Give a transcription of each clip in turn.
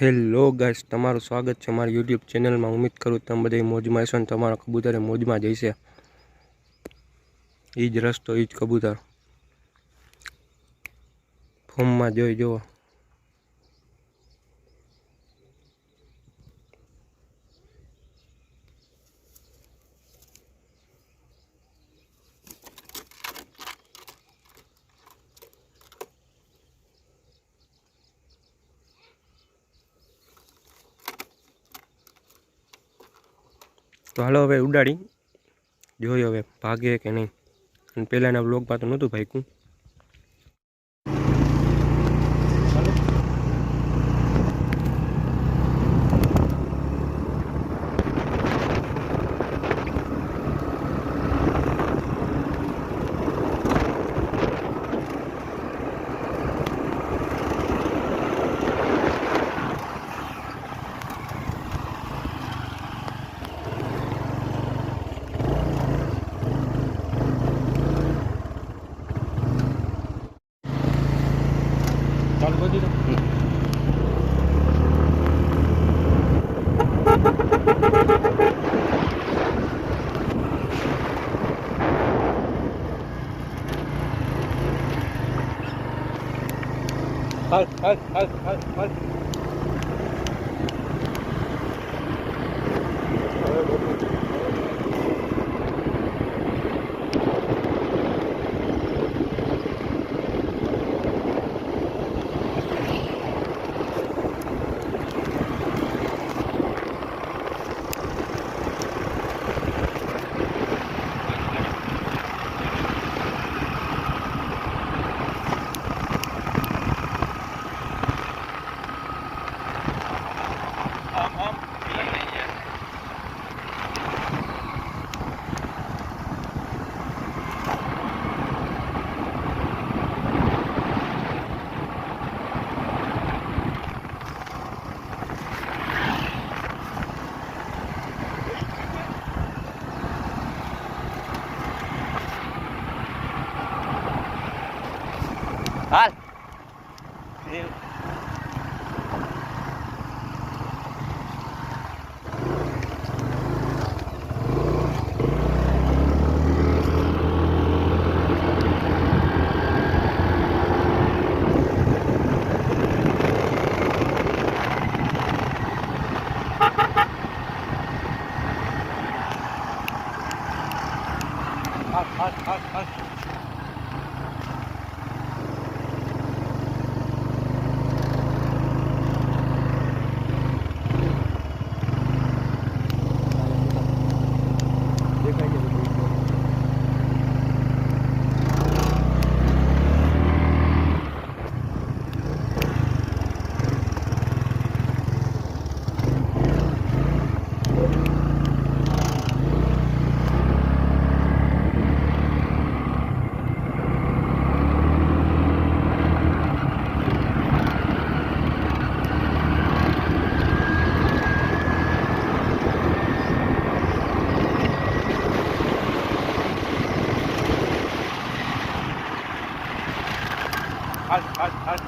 Hello guys, તમારું સ્વાગત છે મારી યુટ્યુબ ચેનલમાં. ઉમ્મીદ કરું તમે બધા મોજમાં હશો ને તમારા કબૂતરે મોજમાં જઈશે એ જ રસ્તો એ જ કબૂતર. ફોર્મમાં જોઈ જુઓ. તો હાલો હવે ઉડાડી. જોઈએ હવે ભાગે કે નહીં. અને પહેલાંના બ્લોગમાં તો નહોતું ભાગ્યું. halt, halt, halt, halt.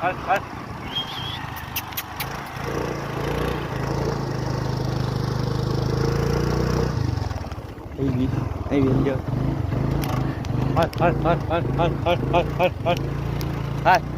હાલ હાલ આવી આવી અંદર હાલ હાલ હાલ હાલ હાલ હાલ હાલ હાલ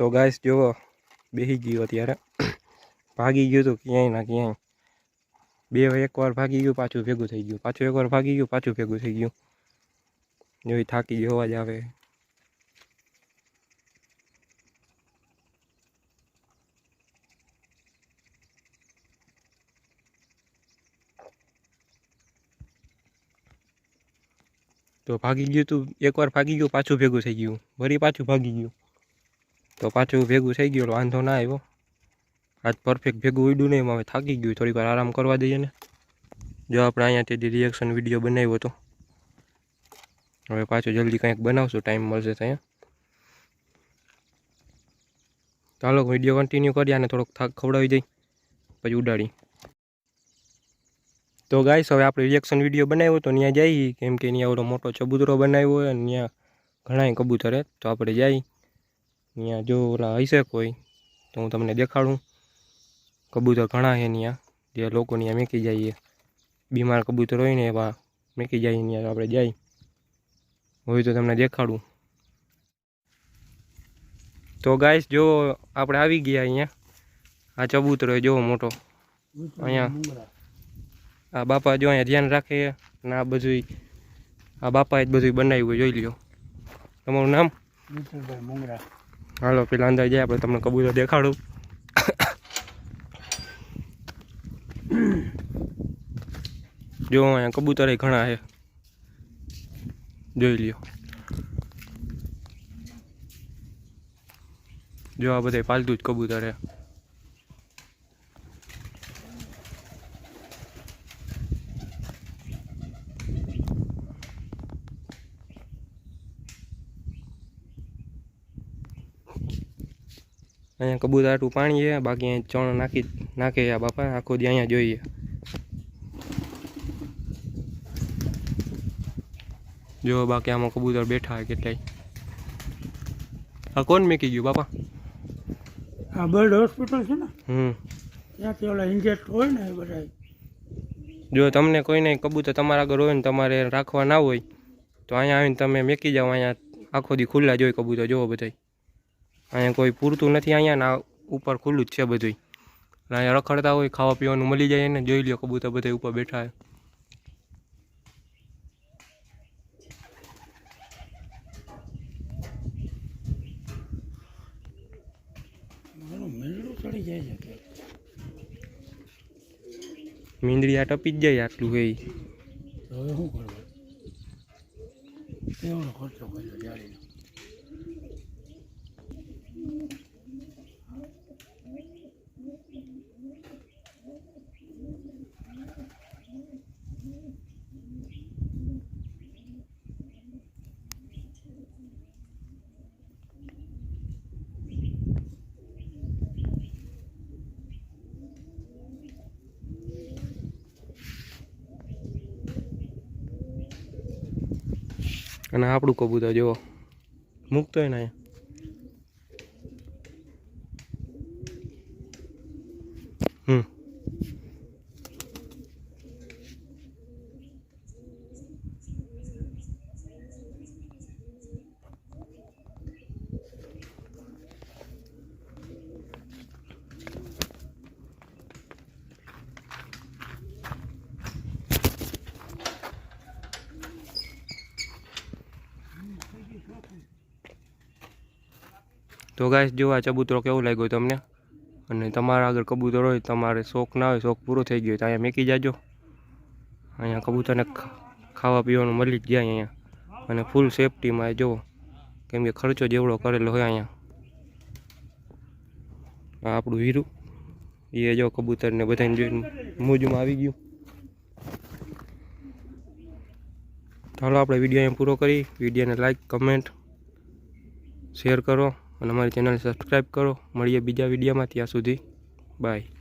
તો ગાઈસ જુઓ બેસી ગયો અત્યારે. ભાગી ગયું તો ક્યાંય ના ક્યાંય. બે એકવાર ભાગી ગયું, પાછું ભેગું થઈ ગયું. પાછું એકવાર ભાગી ગયું, પાછું ભેગું થઈ ગયું. જોઈ થાકી ગયો, અવાજ આવે. તો ભાગી ગયું તું એકવાર ભાગી ગયું, પાછું ભેગું થઈ ગયું. વળી પાછું ભાગી ગયું. તો પાછું ભેગું થઈ ગયું વાંધો ના આવ્યો. આજ પરફેક્ટ ભેગું ઉડ્યું નહીં હવે થાકી ગયું, થોડીક આરામ કરવા દઈએ ને. જો આપણે અહીંયાથી રિએક્શન વીડિયો બનાવ્યો હતો. હવે પાછું જલ્દી કંઈક બનાવશું ટાઈમ મળશે ત્યાં ચાલો વીડિયો કન્ટિન્યુ કરીએ અને થોડોક થાક ખવડાવી દઈ પછી ઉડાડી તો ગાઈસ હવે આપણે રિએક્શન વીડિયો બનાવ્યો તો ત્યાં જઈએ. કેમ કે ત્યાં ઓલો મોટો ચબૂતરો બનાવ્યો હોય અને ત્યાં ઘણાય કબૂતર. તો આપણે જઈ ત્યાં જો ઓલા હશે કોઈ, તો હું તમને દેખાડું. કબૂતર ઘણા છે ત્યાં જે લોકો ત્યાં મેકી જઈએ બીમાર કબૂતર હોય ને એવા મેકી જાય ત્યાં આપણે જઈ હોય તો તમને દેખાડું. તો ગાઈસ જો આપણે આવી ગયા અહીંયા. આ ચબૂતરો જોવો મોટો. અહીંયા આ બાપા જો અહીંયા ધ્યાન રાખે ને આ બધું આ બાપાએ જ બધું બનાવ્યું જોઈ લ્યો. તમારું નામ? મિત્રભાઈ મુંગરા. હાલો, પેલા અંદર જાય આપણે તમને કબૂતર દેખાડું. જો, અહીંયા કબૂતર ઘણા છે. જોઈ લ્યો. જો, આ બધા પાલતું જ કબૂતર છે. અહીંયા કબૂતર આટલું પાણી છે બાકી અહીંયા ચણ નાખી નાખે આ બાપા આખો દી અહીંયા જોઈએ. જો બાકી આમાં કબૂતર બેઠા હોય કેટલાય. આ કોણ મેકી ગયું બાપા? આ બર્ડ હોસ્પિટલ છે ને? હમ. ત્યાંથી ઓલા ઇન્જેક્ટ હોય ને બધા જો તમને કોઈને કબૂતર તમારા આગળ હોય ને તમારે રાખવા ના હોય તો અહીંયા આવીને તમે મેકી જાઓ અહીંયા આખો દી ખુલ્લા જોઈ કબૂતર જોવો બધાય. અહીંયા કોઈ પૂરતું નથી અહીંયા ના ઉપર ખુલ્લું જ છે બધું અહીંયા રખડતા હોય ખાવા પીવાનું મળી જાય ને જોઈ લ્યો કબૂતર બધા ઉપર બેઠા કે? મીંદડી આ ટપી જ જાય આટલું હોય હવે શું કરવું? ખર્ચો કર્યો જાળીનો અને આપણું કબૂતર જુઓ. મૂકતો હોય ને તો ગાઈસ જો આ ચબૂતરો કેવું લાગ્યો તમને? અને તમારા આગળ કબૂતર હોય, તમારે શોખ ના હોય, શોખ પૂરો થઈ ગયો હોય, તો અહીંયા મેકી જાજો. અહીંયા કબૂતરને ખાવા પીવાનું મળી જ જાય અહીંયા. અને ફૂલ સેફટીમાં જુઓ કેમ કે ખર્ચો જેવડો કરેલો હોય અહીંયા. આ આપણું હીરું. એ જો કબૂતરને બધાને જોઈને મોજમાં આવી ગયું. ચાલો આપણે વીડિયો અહીંયા પૂરો કરી. વિડીયોને લાઈક કમેન્ટ શેર કરો. અને અમારી ચેનલ સબસ્ક્રાઈબ કરો. મળીએ બીજા વિડીયોમાં ત્યાં સુધી. બાય